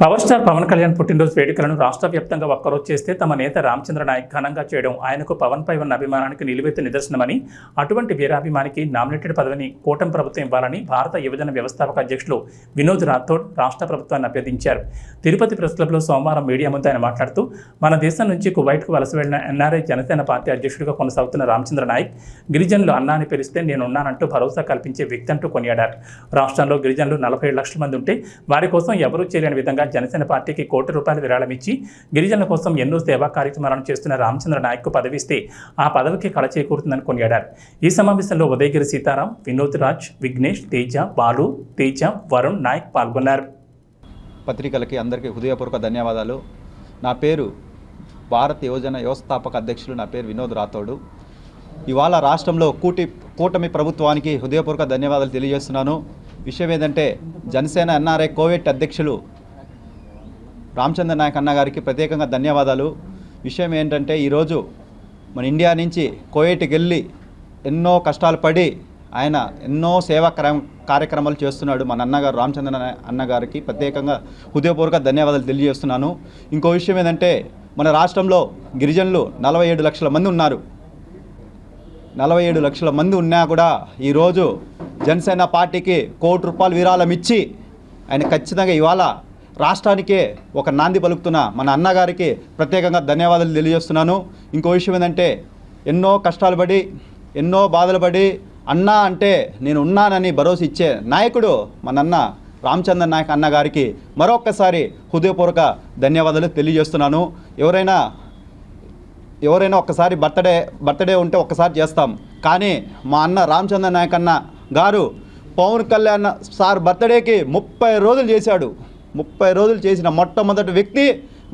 Power star Pawan Kalyan పుట్టినరోజు వేడుకలను రాష్ట్ర వ్యాప్తంగా ఒక్కరోజు చేస్తే తమ నేత రామచంద్ర నాయక్ ఘనంగా చేయడం ఆయనకు పవన్ పై ఉన్న అభిమానానికి నిలువెత్తు నిదర్శనమని అటువంటి వీరాభిమానికి నామినేటెడ్ పదవిని కూటమి ప్రభుత్వం ఇవ్వాలని భారత యువజన వ్యవస్థాపక అధ్యక్షులు వినోద్ రాథోడ్ రాష్ట్ర ప్రభుత్వాన్ని అభ్యర్థించారు. తిరుపతి ప్రెస్ క్లబ్లో సోమవారం మీడియా ముందు ఆయన మాట్లాడుతూ మన దేశం నుంచి కువైట్కు వలస వెళ్ళిన ఎన్ఆర్ఐ జనసేన పార్టీ అధ్యక్షుడిగా కొనసాగుతున్న రామచంద్ర నాయక్ గిరిజనులు అన్నా అని పిలిస్తే నేను ఉన్నానంటూ భరోసా కల్పించే వ్యక్తి అంటూ కొనియాడారు. రాష్ట్రంలో గిరిజనులు నలభై లక్షల మంది ఉంటే వారి కోసం ఎవరూ చేయలేని విధంగా జనసేన పార్టీకి కోటి రూపాయల విరాళం ఇచ్చి గిరిజనుల కోసం ఎన్నో సేవా కార్యక్రమాలను చేస్తున్న రామచంద్ర నాయక్కు పదవిస్తే ఆ పదవికి కళ చేకూరుతుందని కొనియాడారు. ఈ సమావేశంలో ఉదయగిరి సీతారాం వినోద్ రాజ్ విఘ్నేష్ తేజ బాలు తేజ వరుణ్ నాయక్ పాల్గొన్నారు. పత్రికలకి అందరికీ హృదయపూర్వక ధన్యవాదాలు. నా పేరు భారత యువజన వ్యవస్థాపక అధ్యక్షులు నా పేరు వినోద్ రాథోడు. ఇవాళ రాష్ట్రంలో కూటి కూటమి ప్రభుత్వానికి హృదయపూర్వక ధన్యవాదాలు తెలియజేస్తున్నాను. విషయం ఏంటంటే జనసేన ఎన్ఆర్ఐ కోవిడ్ అధ్యక్షులు రామచంద్ర నాయక్ అన్న గారికి ప్రత్యేకంగా ధన్యవాదాలు. విషయం ఏంటంటే ఈరోజు మన ఇండియా నుంచి కోయేటికి వెళ్ళి ఎన్నో కష్టాలు పడి ఆయన ఎన్నో సేవా క్రమ- కార్యక్రమాలు చేస్తున్నాడు మన అన్నగారు రామచంద్ర అన్నగారికి ప్రత్యేకంగా హృదయపూర్వక ధన్యవాదాలు తెలియజేస్తున్నాను. ఇంకో విషయం ఏంటంటే మన రాష్ట్రంలో గిరిజనులు నలభై ఏడు లక్షల మంది ఉన్నారు. నలభై ఏడు లక్షల మంది ఉన్నా కూడా ఈరోజు జనసేన పార్టీకి కోటి రూపాయలు విరాళం ఇచ్చి ఆయన ఖచ్చితంగా ఇవాళ రాష్ట్రానికే ఒక నాంది పలుకుతున్న మన అన్నగారికి ప్రత్యేకంగా ధన్యవాదాలు తెలియజేస్తున్నాను. ఇంకో విషయం ఏంటంటే ఎన్నో కష్టాలు పడి ఎన్నో బాధలు పడి అన్నా అంటే నేను ఉన్నానని భరోసా ఇచ్చే నాయకుడు మన అన్న రామచంద్ర నాయక్ అన్న గారికి మరొక్కసారి హృదయపూర్వక ధన్యవాదాలు తెలియజేస్తున్నాను. ఎవరైనా ఎవరైనా ఒక్కసారి బర్త్డే బర్త్డే ఉంటే ఒక్కసారి చేస్తాం. కానీ మా అన్న రామచంద్ర నాయక్ అన్న గారు పవన్ కళ్యాణ్ సార్ బర్త్డేకి ముప్పై రోజులు చేశాడు. ముప్పై రోజులు చేసిన మొట్టమొదటి వ్యక్తి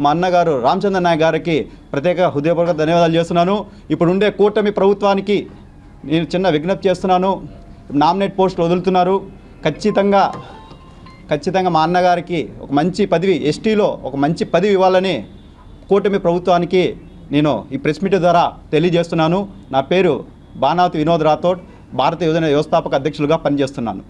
మా అన్నగారు రామచంద్ర నాయక్ గారికి ప్రత్యేక హృదయపూర్వక ధన్యవాదాలు చేస్తున్నాను. ఇప్పుడు ఉండే కూటమి ప్రభుత్వానికి నేను చిన్న విజ్ఞప్తి చేస్తున్నాను. నామినేట్ పోస్టులు వదులుతున్నారు. ఖచ్చితంగా ఖచ్చితంగా మా అన్నగారికి ఒక మంచి పదవి ఎస్టీలో ఒక మంచి పదవి ఇవ్వాలని కూటమి ప్రభుత్వానికి నేను ఈ ప్రెస్ మీట్ ద్వారా తెలియజేస్తున్నాను. నా పేరు బానావతి వినోద్ రాథోడ్ భారత యువజన వ్యవస్థాపక అధ్యక్షులుగా పనిచేస్తున్నాను.